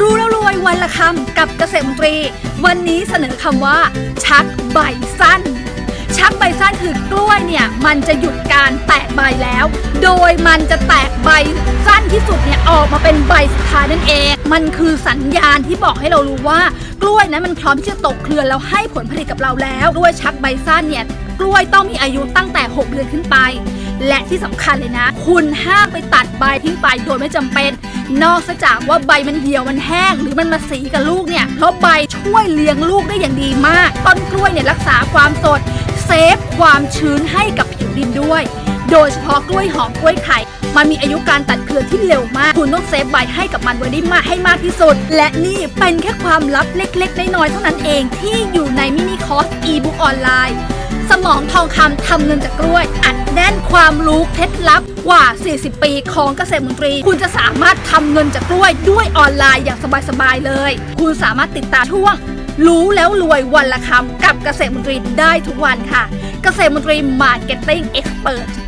รู้แล้วรวยวันละคำกับเกษตรมนตรี วันนี้เสนอคำว่า ชักใบสั้น ชักใบสั้นคือกล้วยเนี่ยมันจะหยุดการแตกใบแล้ว โดยมันจะแตกใบสั้นที่สุดเนี่ยออกมาเป็นใบสุดท้ายนั่นเอง มันคือสัญญาณที่บอกให้เรารู้ว่ากล้วยนั้นมันพร้อมที่จะตกเครือแล้วให้ผลผลิตกับเราแล้วกล้วยชักใบสั้นเนี่ยกล้วยต้องมีอายุตั้งแต่ 6 เดือนขึ้นไป และที่สำคัญเลยนะ คุณห้ามไปตัดใบทิ้งไปโดยไม่จำเป็น นอกจากว่าใบมันเหี่ยวมันแห้ง หรือมันมาสีกับลูกเนี่ยเพราะใบช่วยเลี้ยงลูกได้อย่างดีมาก ต้นกล้วยเนี่ยรักษาความสดเซฟความชื้นให้กับผิวดินด้วย โดยเฉพาะกล้วยหอมกล้วยไข่มันมีอายุการตัดเครือที่เร็วมาก คุณต้องเซฟใบให้กับมันไว้ได้มากให้มากที่สุด และนี่เป็นแค่ความลับเล็กๆ น้อยๆเท่านั้นเองที่อยู่ในมินิคอร์สอีบุ๊กออนไลน์ สมองทองคำทำเงินจากกล้วย อัดแน่นความรู้เคล็ดลับกว่า 40 ปีของเกษตรมนตรี คุณจะสามารถทำเงินจากกล้วยด้วยออนไลน์อย่างสบายๆเลย คุณสามารถติดตามช่วง รู้แล้วรวยวันละคำกับเกษตรมนตรีได้ทุกวันค่ะ เกษตรมนตรีมาร์เก็ตติ้งเอ็กซ์เพรส